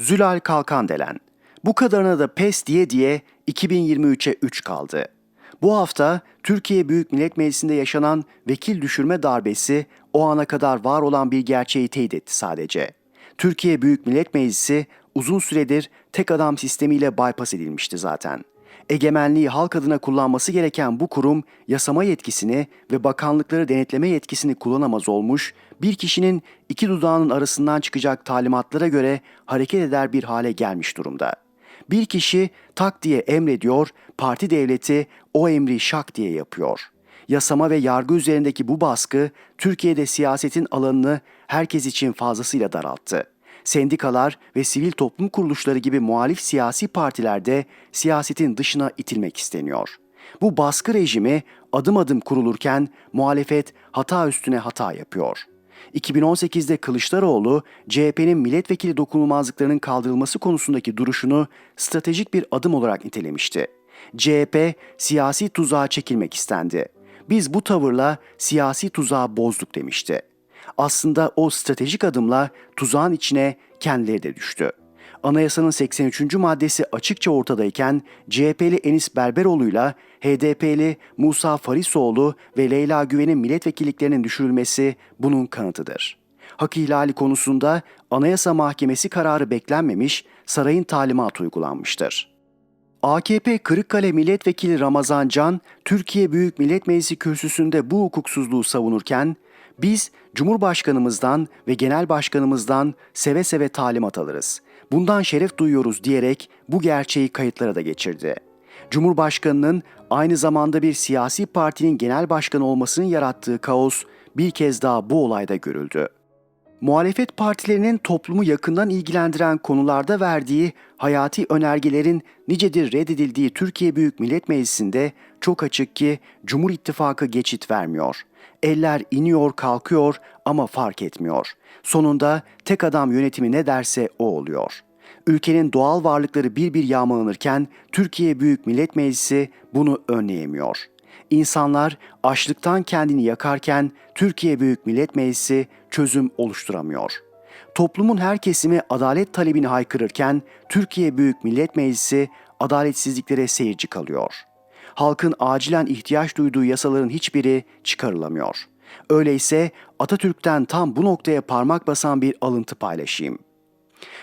Zülal Kalkandelen. Bu kadarına da pes diye diye 2023'e 3 kaldı. Bu hafta Türkiye Büyük Millet Meclisi'nde yaşanan vekil düşürme darbesi o ana kadar var olan bir gerçeği teyit etti sadece. Türkiye Büyük Millet Meclisi uzun süredir tek adam sistemiyle bypass edilmişti zaten. Egemenliği halk adına kullanması gereken bu kurum yasama yetkisini ve bakanlıkları denetleme yetkisini kullanamaz olmuş, bir kişinin iki dudağının arasından çıkacak talimatlara göre hareket eder bir hale gelmiş durumda. Bir kişi tak diye emrediyor, parti devleti o emri şak diye yapıyor. Yasama ve yargı üzerindeki bu baskı Türkiye'de siyasetin alanını herkes için fazlasıyla daralttı. Sendikalar ve sivil toplum kuruluşları gibi muhalif siyasi partilerde siyasetin dışına itilmek isteniyor. Bu baskı rejimi adım adım kurulurken muhalefet hata üstüne hata yapıyor. 2018'de Kılıçdaroğlu CHP'nin milletvekili dokunulmazlıklarının kaldırılması konusundaki duruşunu stratejik bir adım olarak nitelemişti. CHP siyasi tuzağa çekilmek istendi. Biz bu tavırla siyasi tuzağı bozduk demişti. Aslında o stratejik adımla tuzağın içine kendileri de düştü. Anayasanın 83. maddesi açıkça ortadayken CHP'li Enis Berberoğlu'yla HDP'li Musa Farisoğlu ve Leyla Güven'in milletvekilliklerinin düşürülmesi bunun kanıtıdır. Hak ihlali konusunda Anayasa Mahkemesi kararı beklenmemiş, sarayın talimatı uygulanmıştır. AKP Kırıkkale Milletvekili Ramazan Can, Türkiye Büyük Millet Meclisi kürsüsünde bu hukuksuzluğu savunurken, biz Cumhurbaşkanımızdan ve Genel Başkanımızdan seve seve talimat alırız. Bundan şeref duyuyoruz diyerek bu gerçeği kayıtlara da geçirdi. Cumhurbaşkanının aynı zamanda bir siyasi partinin genel başkanı olmasının yarattığı kaos bir kez daha bu olayda görüldü. Muhalefet partilerinin toplumu yakından ilgilendiren konularda verdiği hayati önergelerin nicedir reddedildiği Türkiye Büyük Millet Meclisi'nde çok açık ki Cumhur İttifakı geçit vermiyor. Eller iniyor kalkıyor ama fark etmiyor. Sonunda tek adam yönetimi ne derse o oluyor. Ülkenin doğal varlıkları bir bir yağmalanırken Türkiye Büyük Millet Meclisi bunu önleyemiyor. İnsanlar açlıktan kendini yakarken Türkiye Büyük Millet Meclisi çözüm oluşturamıyor. Toplumun her kesimi adalet talebini haykırırken Türkiye Büyük Millet Meclisi adaletsizliklere seyirci kalıyor. Halkın acilen ihtiyaç duyduğu yasaların hiçbiri çıkarılamıyor. Öyleyse Atatürk'ten tam bu noktaya parmak basan bir alıntı paylaşayım.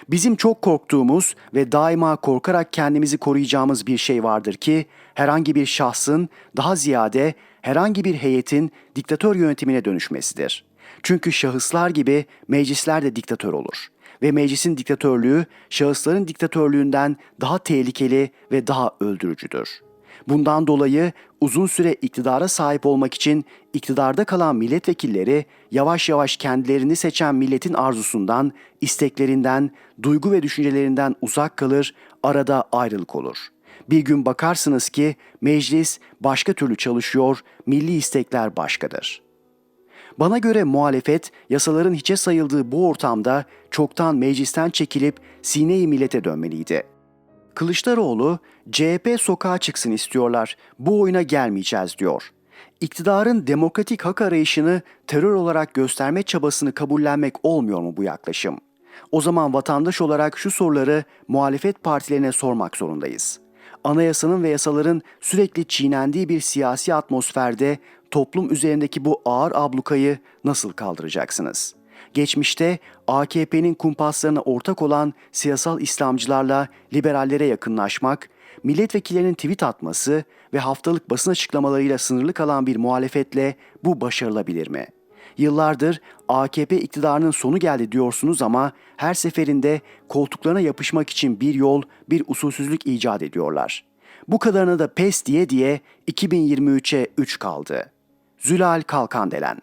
Bizim çok korktuğumuz ve daima korkarak kendimizi koruyacağımız bir şey vardır ki herhangi bir şahsın daha ziyade herhangi bir heyetin diktatör yönetimine dönüşmesidir. Çünkü şahıslar gibi meclisler de diktatör olur ve meclisin diktatörlüğü şahısların diktatörlüğünden daha tehlikeli ve daha öldürücüdür. Bundan dolayı uzun süre iktidara sahip olmak için iktidarda kalan milletvekilleri yavaş yavaş kendilerini seçen milletin arzusundan, isteklerinden, duygu ve düşüncelerinden uzak kalır, arada ayrılık olur. Bir gün bakarsınız ki meclis başka türlü çalışıyor, milli istekler başkadır. Bana göre muhalefet yasaların hiçe sayıldığı bu ortamda çoktan meclisten çekilip sine-i millete dönmeliydi. Kılıçdaroğlu, CHP sokağa çıksın istiyorlar, bu oyuna gelmeyeceğiz diyor. İktidarın demokratik hak arayışını terör olarak gösterme çabasını kabullenmek olmuyor mu bu yaklaşım? O zaman vatandaş olarak şu soruları muhalefet partilerine sormak zorundayız. Anayasanın ve yasaların sürekli çiğnendiği bir siyasi atmosferde toplum üzerindeki bu ağır ablukayı nasıl kaldıracaksınız?'' Geçmişte AKP'nin kumpaslarına ortak olan siyasal İslamcılarla liberallere yakınlaşmak, milletvekillerinin tweet atması ve haftalık basın açıklamalarıyla sınırlı kalan bir muhalefetle bu başarılabilir mi? Yıllardır AKP iktidarının sonu geldi diyorsunuz ama her seferinde koltuklarına yapışmak için bir yol, bir usulsüzlük icat ediyorlar. Bu kadarına da pes diye diye 2023'e 3 kaldı. Zülal Kalkandelen